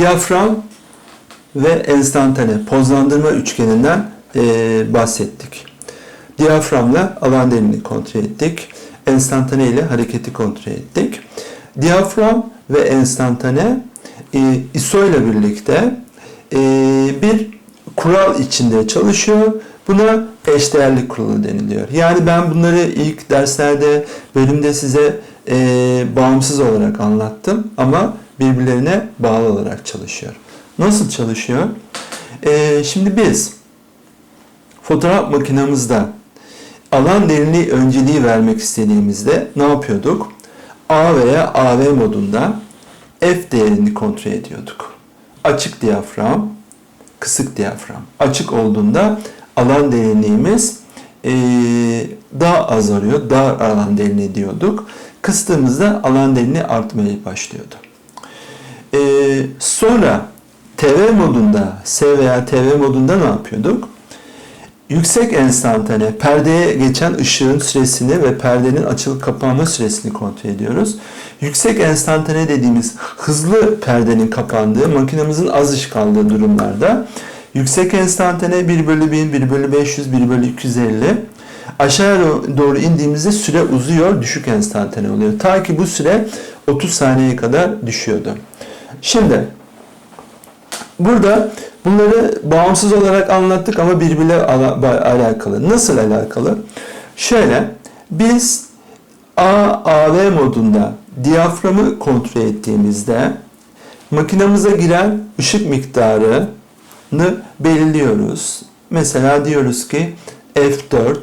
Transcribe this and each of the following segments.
Diyafram ve enstantane pozlandırma üçgeninden e, bahsettik. Diyaframla alan derinliğini kontrol ettik. Enstantane ile hareketi kontrol ettik. Diyafram ve enstantane e, ISO ile birlikte e, bir kural içinde çalışıyor. Buna eşdeğerlik kuralı deniliyor. Yani ben bunları ilk derslerde, bölümde size e, bağımsız olarak anlattım ama birbirlerine bağlı olarak çalışıyor. Nasıl çalışıyor? E, şimdi biz fotoğraf makinamızda alan derinliği önceliği vermek istediğimizde ne yapıyorduk? A veya AV modunda F değerini kontrol ediyorduk. Açık diyafram, kısık diyafram. Açık olduğunda alan derinliğimiz e, daha azalıyor, dar alan derinliği diyorduk. Kıstığımızda alan derinliği artmaya başlıyordu. E, sonra TV modunda, S veya TV modunda ne yapıyorduk? Yüksek enstantane, perdeye geçen ışığın süresini ve perdenin açılıp kapanma süresini kontrol ediyoruz. Yüksek enstantane dediğimiz hızlı perdenin kapandığı, makinamızın az ışık aldığı durumlarda yüksek enstantane 1 bölü 1000, 1 bölü 500, 1 bölü 250 aşağıya doğru indiğimizde süre uzuyor, düşük enstantane oluyor. Ta ki bu süre 30 saniyeye kadar düşüyordu. Şimdi burada bunları bağımsız olarak anlattık ama birbiriyle alakalı. Nasıl alakalı? Şöyle, biz A-AV modunda diyaframı kontrol ettiğimizde makinamıza giren ışık miktarını belirliyoruz. Mesela diyoruz ki F4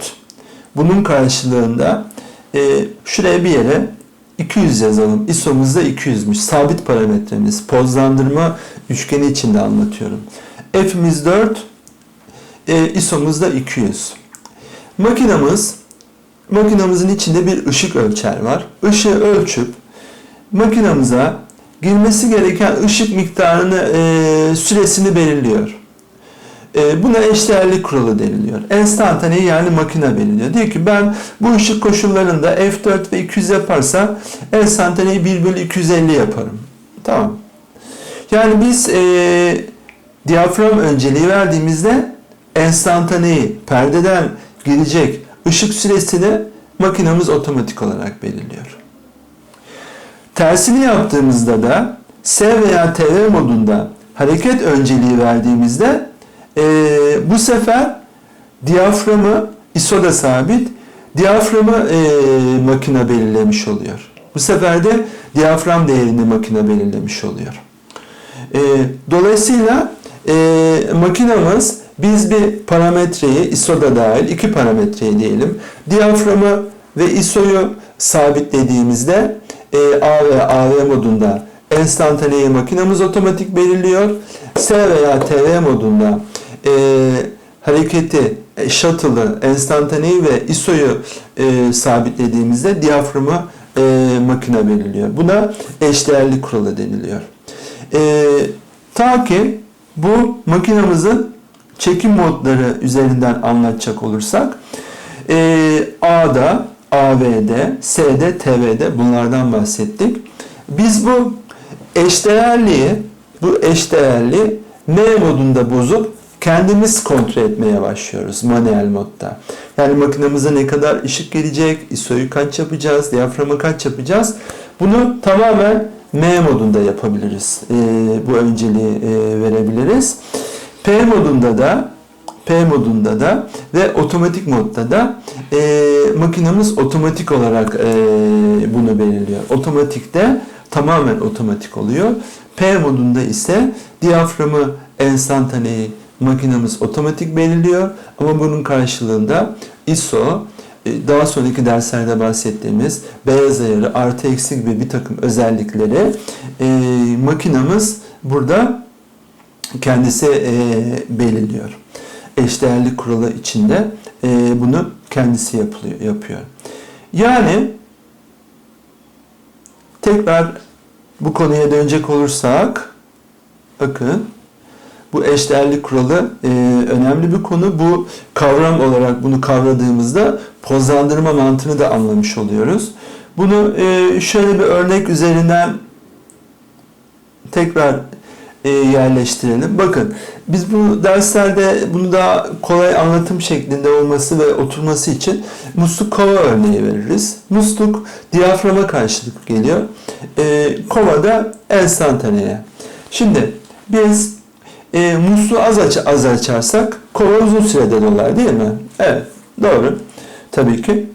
bunun karşılığında e, şuraya bir yere 200 yazalım. ISO'muz da 200'müş. Sabit parametremiz. Pozlandırma üçgeni içinde anlatıyorum. F'imiz 4, e, ISO'muz da 200. Makinamız makinamızın içinde bir ışık ölçer var. Işığı ölçüp makinamıza girmesi gereken ışık miktarını e, süresini belirliyor. E, buna eşdeğerlik kuralı deniliyor. Enstantaneyi yani makine belirliyor. Diyor ki ben bu ışık koşullarında F4 ve 200 yaparsa enstantaneyi 1 bölü 250 yaparım. Tamam. Yani biz e, diyafram önceliği verdiğimizde enstantaneyi perdeden girecek ışık süresini makinamız otomatik olarak belirliyor. Tersini yaptığımızda da S veya TV modunda hareket önceliği verdiğimizde e, bu sefer diyaframı ISO da sabit diyaframı e, makine belirlemiş oluyor. Bu sefer de diyafram değerini makine belirlemiş oluyor. E, dolayısıyla e, makinamız biz bir parametreyi ISO da dahil iki parametreyi diyelim. Diyaframı ve ISO'yu sabitlediğimizde e, A ve AV modunda enstantaneyi makinamız otomatik belirliyor. S veya TV modunda e, hareketi, e, shuttle'ı, enstantaneyi ve ISO'yu e, sabitlediğimizde diyaframı e, makine belirliyor. Buna eşdeğerlik kuralı deniliyor. E, ta ki bu makinamızın çekim modları üzerinden anlatacak olursak e, A'da, AV'de, S'de, TV'de bunlardan bahsettik. Biz bu eşdeğerliği, bu eşdeğerliği M modunda bozup kendimiz kontrol etmeye başlıyoruz manuel modda. Yani makinamıza ne kadar ışık gelecek, ISO'yu kaç yapacağız, diyaframı kaç yapacağız. Bunu tamamen M modunda yapabiliriz. E, bu önceliği e, verebiliriz. P modunda da P modunda da ve otomatik modda da e, makinamız otomatik olarak e, bunu belirliyor. Otomatikte tamamen otomatik oluyor. P modunda ise diyaframı enstantaneyi makinamız otomatik belirliyor ama bunun karşılığında ISO e, daha sonraki derslerde bahsettiğimiz beyaz ayarı, artı eksi gibi bir takım özellikleri e, makinamız burada kendisi e, belirliyor. Eşdeğerlik kuralı içinde e, bunu kendisi yapılıyor, yapıyor. Yani tekrar bu konuya dönecek olursak bakın bu eşdeğerlik kuralı e, önemli bir konu. Bu kavram olarak bunu kavradığımızda pozlandırma mantığını da anlamış oluyoruz. Bunu e, şöyle bir örnek üzerinden tekrar e, yerleştirelim. Bakın biz bu derslerde bunu daha kolay anlatım şeklinde olması ve oturması için musluk kova örneği veririz. Musluk diyaframa karşılık geliyor. E, kova da enstantaneye. Şimdi biz e, musluğu az, aç az açarsak kova uzun sürede dolar değil mi? Evet doğru. Tabii ki.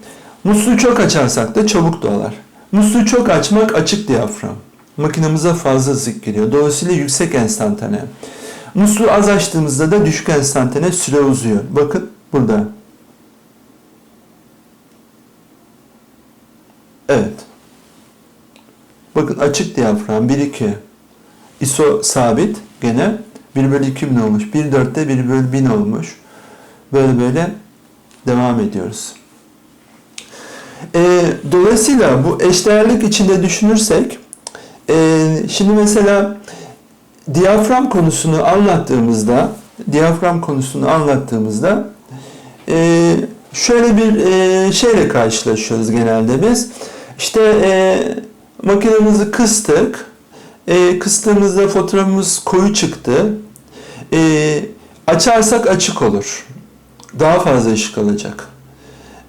Musluğu çok açarsak da çabuk dolar. Musluğu çok açmak açık diyafram. Makinamıza fazla ısık geliyor. Dolayısıyla yüksek enstantane. Musluğu az açtığımızda da düşük enstantane süre uzuyor. Bakın burada. Evet. Bakın açık diyafram 1-2. ISO sabit gene 1 bölü 2000 olmuş. 1.4'te 1 bölü 1000 olmuş. Böyle böyle devam ediyoruz. E, dolayısıyla bu eşdeğerlik içinde düşünürsek e, şimdi mesela diyafram konusunu anlattığımızda diyafram konusunu anlattığımızda e, şöyle bir e, şeyle karşılaşıyoruz genelde biz. İşte e, makinemizi kıstık. E, kıstığımızda fotoğrafımız koyu çıktı. E, açarsak açık olur. Daha fazla ışık alacak.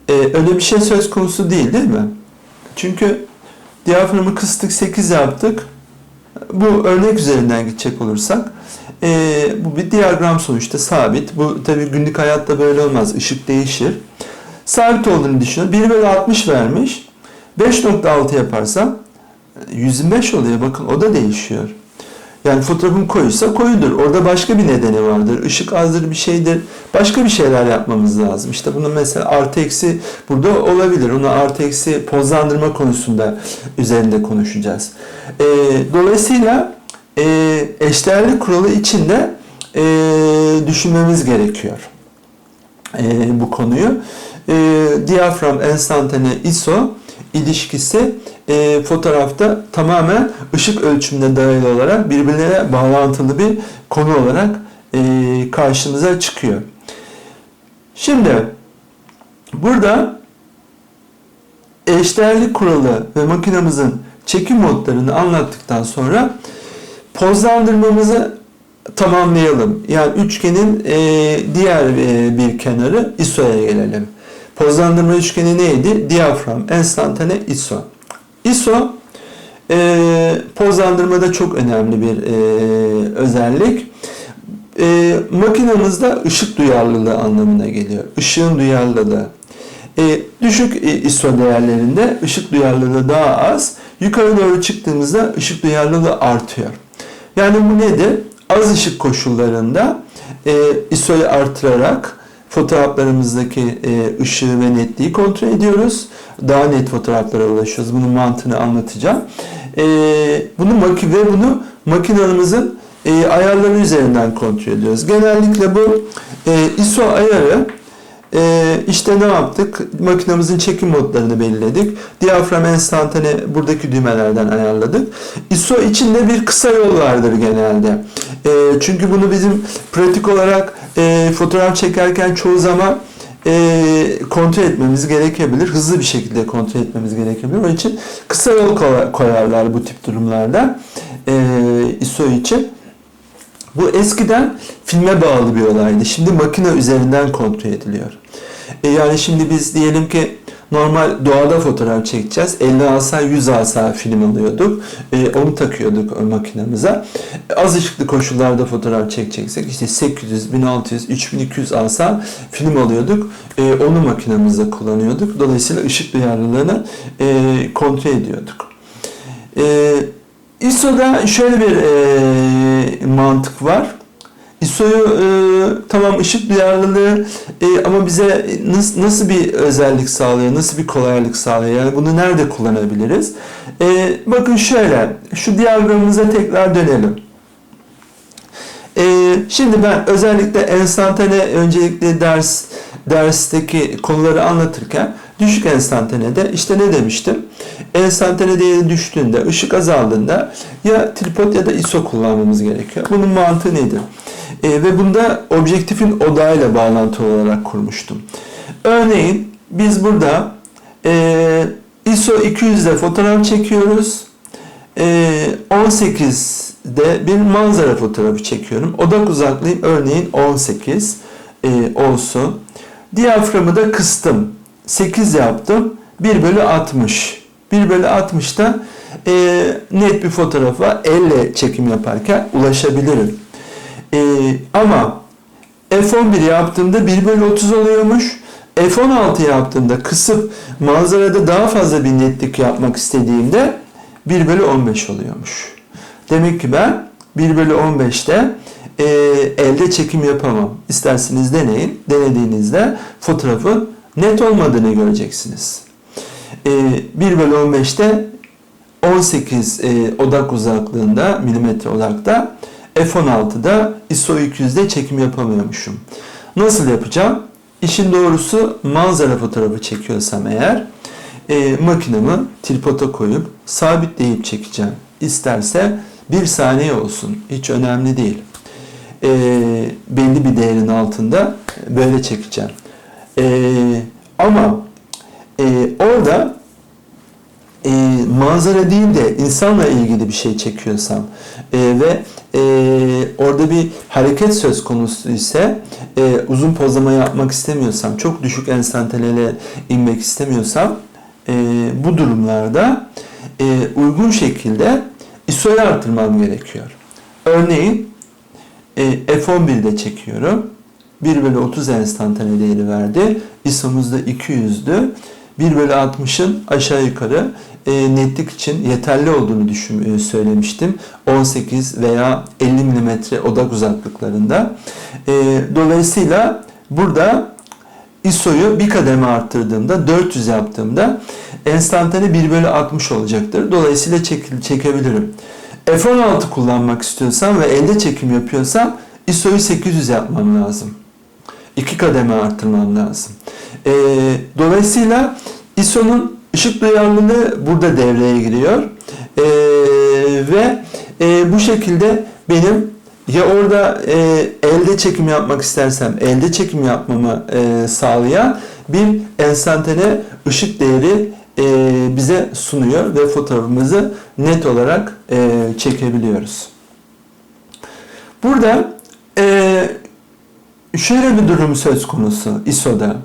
E, öyle bir şey söz konusu değil değil mi? Çünkü diyaframı kıstık 8 yaptık. Bu örnek üzerinden gidecek olursak e, bu bir diyagram sonuçta sabit. Bu tabii günlük hayatta böyle olmaz. Işık değişir. Sabit olduğunu düşünün. 1 bölü 60 vermiş. 5.6 yaparsam 125 oluyor. Bakın o da değişiyor. Yani fotoğrafım koyuysa koyudur. Orada başka bir nedeni vardır. Işık azdır bir şeydir. Başka bir şeyler yapmamız lazım. İşte bunun mesela artı eksi burada olabilir. Onu artı eksi pozlandırma konusunda üzerinde konuşacağız. E, dolayısıyla e, eşdeğerlik kuralı içinde e, düşünmemiz gerekiyor. E, bu konuyu. E, diyafram, enstantane, ISO ilişkisi e, fotoğrafta tamamen ışık ölçümüne dahil olarak birbirine bağlantılı bir konu olarak e, karşımıza çıkıyor. Şimdi burada eşdeğerlik kuralı ve makinamızın çekim modlarını anlattıktan sonra pozlandırmamızı tamamlayalım. Yani üçgenin e, diğer e, bir kenarı ISO'ya gelelim. Pozlandırma üçgeni neydi? Diyafram, enstantane, ISO. ISO e, pozlandırmada çok önemli bir e, özellik. E, makinamızda ışık duyarlılığı anlamına geliyor. Işığın duyarlılığı. E, düşük ISO değerlerinde ışık duyarlılığı daha az. Yukarı doğru çıktığımızda ışık duyarlılığı artıyor. Yani bu nedir? Az ışık koşullarında e, ISO'yu artırarak fotoğraflarımızdaki e, ışığı ve netliği kontrol ediyoruz. Daha net fotoğraflara ulaşıyoruz. Bunun mantığını anlatacağım. E, bunu maki ve bunu makinamızın e, ayarları üzerinden kontrol ediyoruz. Genellikle bu e, ISO ayarı e, işte ne yaptık? Makinamızın çekim modlarını belirledik. Diyafram enstantane buradaki düğmelerden ayarladık. ISO içinde bir kısa yol vardır genelde. E, çünkü bunu bizim pratik olarak e, fotoğraf çekerken çoğu zaman e, kontrol etmemiz gerekebilir. Hızlı bir şekilde kontrol etmemiz gerekebilir. Onun için kısa yol koyarlar bu tip durumlarda e, ISO için. Bu eskiden filme bağlı bir olaydı. Şimdi makine üzerinden kontrol ediliyor. E yani şimdi biz diyelim ki normal doğada fotoğraf çekeceğiz. 50 asa 100 asa film alıyorduk. E, onu takıyorduk makinemize. Az ışıklı koşullarda fotoğraf çekeceksek işte 800, 1600, 3200 asa film alıyorduk. E, onu makinemizde kullanıyorduk. Dolayısıyla ışık duyarlılığını e, kontrol ediyorduk. E, ISO'da şöyle bir e, mantık var. ISO'yu e, tamam ışık duyarlılığı e, ama bize nasıl, nasıl bir özellik sağlıyor, nasıl bir kolaylık sağlıyor? Yani bunu nerede kullanabiliriz? E, bakın şöyle, şu diyagramımıza tekrar dönelim. E, şimdi ben özellikle enstantane öncelikle ders dersteki konuları anlatırken düşük enstantanede işte ne demiştim? Enstantane değeri düştüğünde, ışık azaldığında ya tripod ya da ISO kullanmamız gerekiyor. Bunun mantığı nedir? E, ve bunda objektifin odağıyla bağlantı olarak kurmuştum. Örneğin biz burada e, ISO 200'de fotoğraf çekiyoruz. E, 18 de bir manzara fotoğrafı çekiyorum. Odak uzaklığım örneğin 18 e, olsun. Diyaframı da kıstım. 8 yaptım. 1 bölü 60. 1 bölü 60'da e, net bir fotoğrafa elle çekim yaparken ulaşabilirim. E, ama F11 yaptığımda 1 bölü 30 oluyormuş. F16 yaptığımda kısıp manzarada daha fazla bir netlik yapmak istediğimde 1 bölü 15 oluyormuş. Demek ki ben 1 bölü 15'te e, elde çekim yapamam. İsterseniz deneyin. Denediğinizde fotoğrafın net olmadığını göreceksiniz. E, 1 bölü 15'te 18 e, odak uzaklığında, milimetre odakta F16'da ISO 200'de çekim yapamıyormuşum. Nasıl yapacağım? İşin doğrusu manzara fotoğrafı çekiyorsam eğer e, makinemi tripoda koyup sabitleyip çekeceğim. İsterse bir saniye olsun. Hiç önemli değil. E, belli bir değerin altında böyle çekeceğim. E, ama e, orada e, manzara değil de insanla ilgili bir şey çekiyorsam e, ve e, orada bir hareket söz konusu ise e, uzun pozlama yapmak istemiyorsam, çok düşük enstantanele inmek istemiyorsam e, bu durumlarda e, uygun şekilde ISO'yu artırmam gerekiyor. Örneğin e, F11'de çekiyorum. 1 bölü 30 enstantane değeri verdi. ISO'muz da 200'dü. 1 bölü 60'ın aşağı yukarı e, netlik için yeterli olduğunu düşün, e, söylemiştim. 18 veya 50 mm odak uzaklıklarında. E, dolayısıyla burada ISO'yu bir kademe arttırdığımda 400 yaptığımda enstantane 1 bölü 60 olacaktır. Dolayısıyla çek, çekebilirim. F16 kullanmak istiyorsam ve elde çekim yapıyorsam ISO'yu 800 yapmam lazım. İki kademe arttırmam lazım. E, dolayısıyla ISO'nun ışık duyarlılığı burada devreye giriyor. E, ve e, bu şekilde benim ya orada e, elde çekim yapmak istersem elde çekim yapmamı e, sağlayan bir enstantane ışık değeri e, bize sunuyor ve fotoğrafımızı net olarak e, çekebiliyoruz. Burada e, şöyle bir durum söz konusu ISO'da.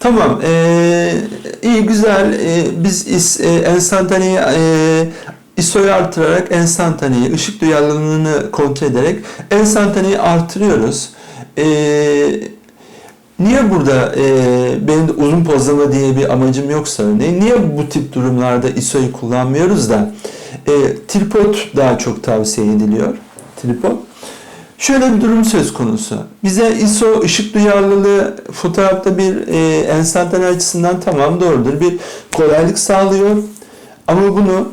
Tamam, e, iyi güzel. E, biz is, e, enstantaneyi e, ISO'yu artırarak enstantaneyi, ışık duyarlılığını kontrol ederek enstantaneyi artırıyoruz. E, niye burada e, benim de uzun pozlama diye bir amacım yoksa örneğin, niye bu tip durumlarda ISO'yu kullanmıyoruz da e, tripod daha çok tavsiye ediliyor. Tripod. Şöyle bir durum söz konusu. Bize ISO ışık duyarlılığı fotoğrafta bir e, enstantane açısından tamam doğrudur. Bir kolaylık sağlıyor. Ama bunu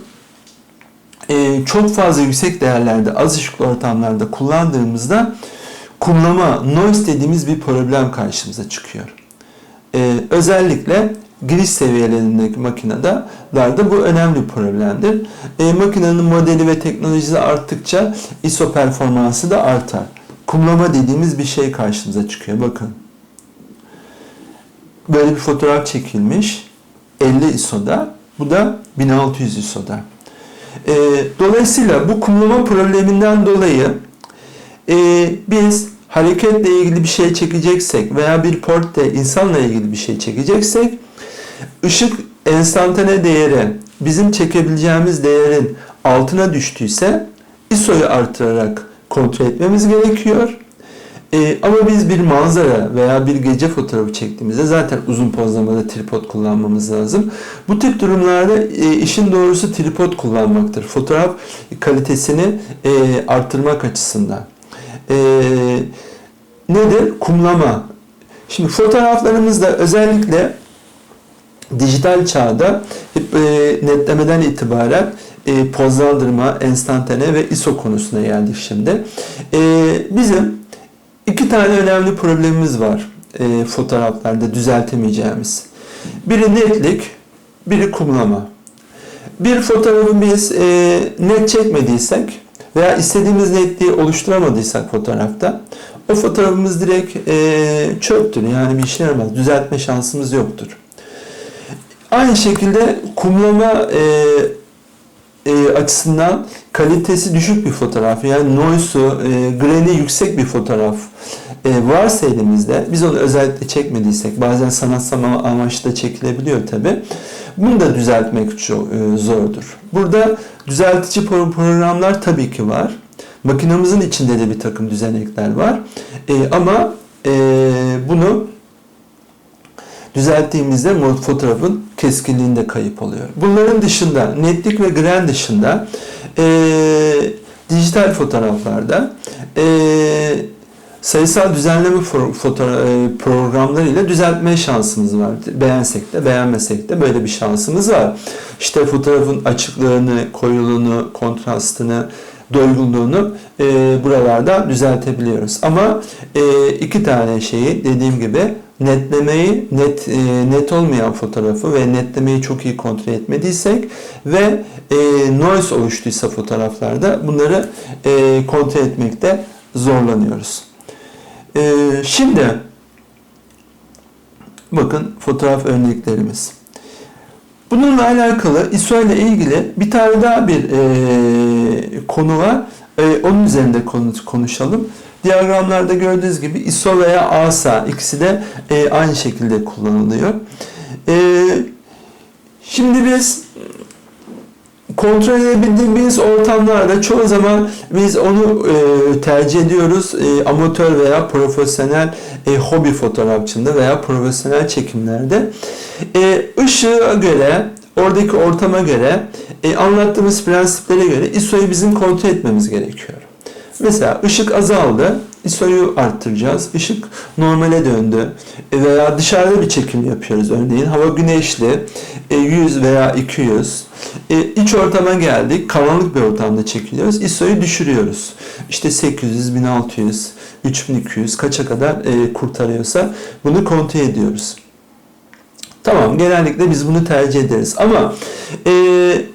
e, çok fazla yüksek değerlerde, az ışıklı ortamlarda kullandığımızda kumlama, noise dediğimiz bir problem karşımıza çıkıyor. E, özellikle giriş seviyelerindeki makinelerde bu önemli problemdir. E, makinenin modeli ve teknolojisi arttıkça ISO performansı da artar. Kumlama dediğimiz bir şey karşımıza çıkıyor. Bakın. Böyle bir fotoğraf çekilmiş. 50 ISO'da. Bu da 1600 ISO'da. E, dolayısıyla bu kumlama probleminden dolayı e, biz hareketle ilgili bir şey çekeceksek veya bir portre insanla ilgili bir şey çekeceksek ışık enstantane değeri bizim çekebileceğimiz değerin altına düştüyse ISO'yu artırarak kontrol etmemiz gerekiyor. Ee, ama biz bir manzara veya bir gece fotoğrafı çektiğimizde zaten uzun pozlamada tripod kullanmamız lazım. Bu tip durumlarda e, işin doğrusu tripod kullanmaktır. Fotoğraf kalitesini e, arttırmak açısından. E, nedir? Kumlama. Şimdi fotoğraflarımızda özellikle dijital çağda e, netlemeden itibaren e, pozlandırma, enstantane ve ISO konusuna geldik şimdi. E, bizim iki tane önemli problemimiz var e, fotoğraflarda düzeltemeyeceğimiz. Biri netlik, biri kumlama. Bir fotoğrafı biz e, net çekmediysek veya istediğimiz netliği oluşturamadıysak fotoğrafta o fotoğrafımız direkt e, çöptür. Yani bir işe. Düzeltme şansımız yoktur. Aynı şekilde kumlama e, e, açısından kalitesi düşük bir fotoğraf yani noise'u, e, grain'i yüksek bir fotoğraf e, varsa elimizde biz onu özellikle çekmediysek bazen sanatsal amaçlı da çekilebiliyor tabi. Bunu da düzeltmek çok e, zordur. Burada düzeltici pro- programlar tabii ki var. Makinamızın içinde de bir takım düzenekler var. E, ama e, bunu düzelttiğimizde fotoğrafın keskinliğinde kayıp oluyor. Bunların dışında netlik ve grain dışında e, dijital fotoğraflarda e, sayısal düzenleme fo- fotoğraf e, programlarıyla düzeltme şansımız var. Beğensek de beğenmesek de böyle bir şansımız var. İşte fotoğrafın açıklığını, koyuluğunu, kontrastını, doygunluğunu e, buralarda düzeltebiliyoruz. Ama e, iki tane şeyi dediğim gibi netlemeyi net e, net olmayan fotoğrafı ve netlemeyi çok iyi kontrol etmediysek ve e, noise oluştuysa fotoğraflarda bunları e, kontrol etmekte zorlanıyoruz. E, şimdi bakın fotoğraf örneklerimiz. Bununla alakalı ISO ile ilgili bir tane daha bir e, konu var. E, onun üzerinde konu, konuşalım. Diyagramlarda gördüğünüz gibi ISO veya ASA ikisi de e, aynı şekilde kullanılıyor. E, şimdi biz kontrol edebildiğimiz ortamlarda çoğu zaman biz onu e, tercih ediyoruz. E, amatör veya profesyonel e, hobi fotoğrafçında veya profesyonel çekimlerde. E, ışığa göre, oradaki ortama göre, e, anlattığımız prensiplere göre ISO'yu bizim kontrol etmemiz gerekiyor. Mesela ışık azaldı. ISO'yu arttıracağız. Işık normale döndü. E, veya dışarıda bir çekim yapıyoruz örneğin. Hava güneşli. E, 100 veya 200. E, iç ortama geldik. Karanlık bir ortamda çekiliyoruz. ISO'yu düşürüyoruz. İşte 800, 1600, 3200 kaça kadar e, kurtarıyorsa bunu kontrol ediyoruz. Tamam genellikle biz bunu tercih ederiz ama e,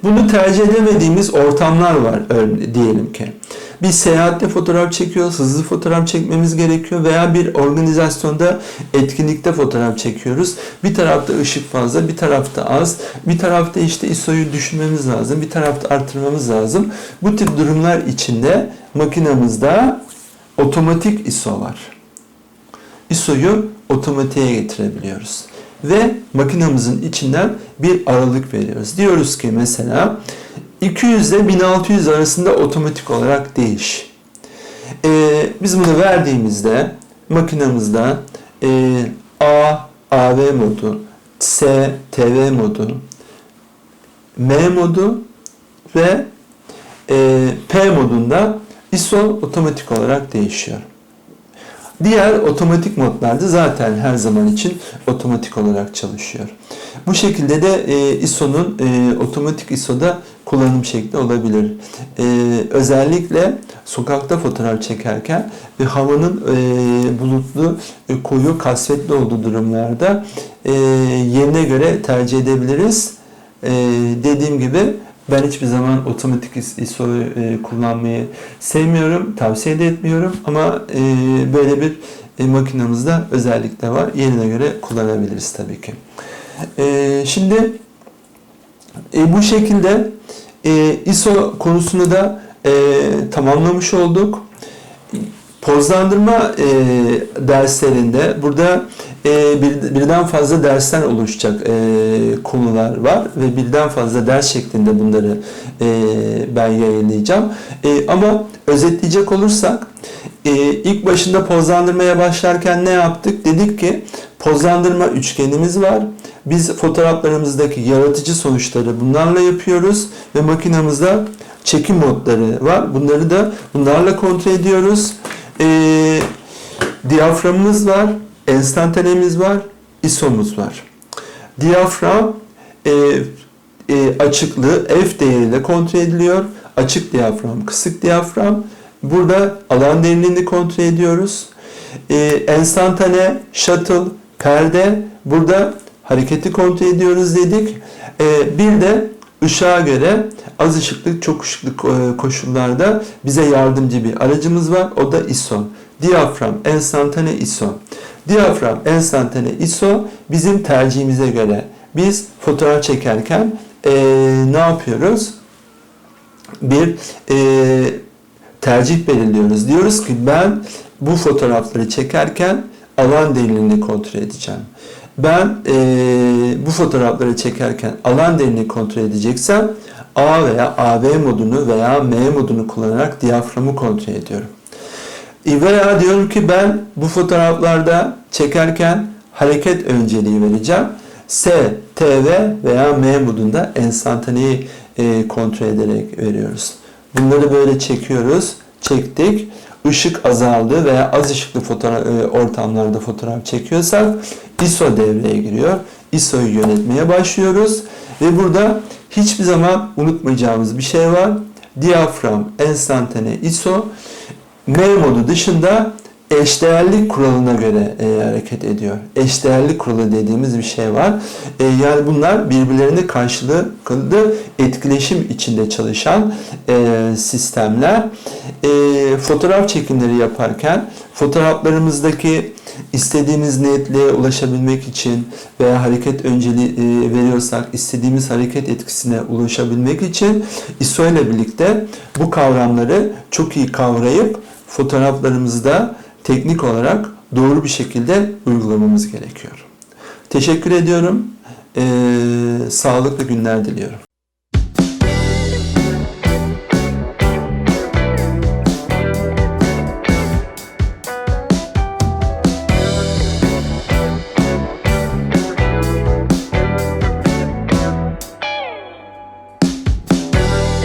bunu tercih edemediğimiz ortamlar var diyelim ki. Bir seyahatte fotoğraf çekiyoruz, hızlı fotoğraf çekmemiz gerekiyor veya bir organizasyonda etkinlikte fotoğraf çekiyoruz. Bir tarafta ışık fazla, bir tarafta az, bir tarafta işte ISO'yu düşürmemiz lazım, bir tarafta arttırmamız lazım. Bu tip durumlar içinde makinamızda otomatik ISO var. ISO'yu otomatiğe getirebiliyoruz. Ve makinamızın içinden bir aralık veriyoruz. Diyoruz ki mesela 200 ile 1600 arasında otomatik olarak değiş. Ee, biz bunu verdiğimizde makinamızda e, A, AV modu, S, TV modu, M modu ve e, P modunda ISO otomatik olarak değişiyor. Diğer otomatik modlarda zaten her zaman için otomatik olarak çalışıyor. Bu şekilde de e, ISO'nun e, otomatik ISO'da kullanım şekli olabilir. E, özellikle sokakta fotoğraf çekerken ve havanın e, bulutlu, e, koyu, kasvetli olduğu durumlarda e, yerine göre tercih edebiliriz. E, dediğim gibi ben hiçbir zaman otomatik ISO e, kullanmayı sevmiyorum, tavsiye de etmiyorum ama e, böyle bir e, makinamızda özellikle var. Yerine göre kullanabiliriz tabii ki. E, şimdi e, bu şekilde ISO konusunu da tamamlamış olduk. Pozlandırma e, derslerinde burada e, bir, birden fazla dersten oluşacak e, konular var ve birden fazla ders şeklinde bunları e, ben yayınlayacağım. E, ama özetleyecek olursak e, ilk başında pozlandırmaya başlarken ne yaptık? Dedik ki pozlandırma üçgenimiz var. Biz fotoğraflarımızdaki yaratıcı sonuçları bunlarla yapıyoruz ve makinamızda çekim modları var. Bunları da bunlarla kontrol ediyoruz. E, diyaframımız var, enstantanemiz var, ISO'muz var. Diyafram e, e, açıklığı F değeriyle kontrol ediliyor. Açık diyafram, kısık diyafram. Burada alan derinliğini kontrol ediyoruz. E, enstantane, shuttle, perde. Burada hareketi kontrol ediyoruz dedik. E, bir de ışığa göre az ışıklı, çok ışıklı koşullarda bize yardımcı bir aracımız var. O da ISO. Diyafram, enstantane ISO. Diyafram, enstantane ISO bizim tercihimize göre. Biz fotoğraf çekerken ee, ne yapıyoruz? bir e, tercih belirliyoruz. Diyoruz ki ben bu fotoğrafları çekerken alan derinliğini kontrol edeceğim. Ben e, bu fotoğrafları çekerken alan derinliğini kontrol edeceksem A veya AV modunu veya M modunu kullanarak diyaframı kontrol ediyorum. E, Veya diyorum ki ben bu fotoğraflarda çekerken hareket önceliği vereceğim. S, TV veya M modunda enstantaneyi e, kontrol ederek veriyoruz. Bunları böyle çekiyoruz. Çektik. Işık azaldı veya az ışıklı fotoğraf, e, ortamlarda fotoğraf çekiyorsak ISO devreye giriyor. ISO'yu yönetmeye başlıyoruz. Ve burada hiçbir zaman unutmayacağımız bir şey var. Diyafram, enstantane, ISO M modu dışında eşdeğerlik kuralına göre e, hareket ediyor. Eşdeğerlik kuralı dediğimiz bir şey var. E, yani bunlar birbirlerine karşılıklı etkileşim içinde çalışan e, sistemler. E, fotoğraf çekimleri yaparken fotoğraflarımızdaki istediğimiz netliğe ulaşabilmek için veya hareket önceliği e, veriyorsak istediğimiz hareket etkisine ulaşabilmek için ISO ile birlikte bu kavramları çok iyi kavrayıp fotoğraflarımızda teknik olarak doğru bir şekilde uygulamamız gerekiyor. Teşekkür ediyorum. Ee, sağlıklı günler diliyorum.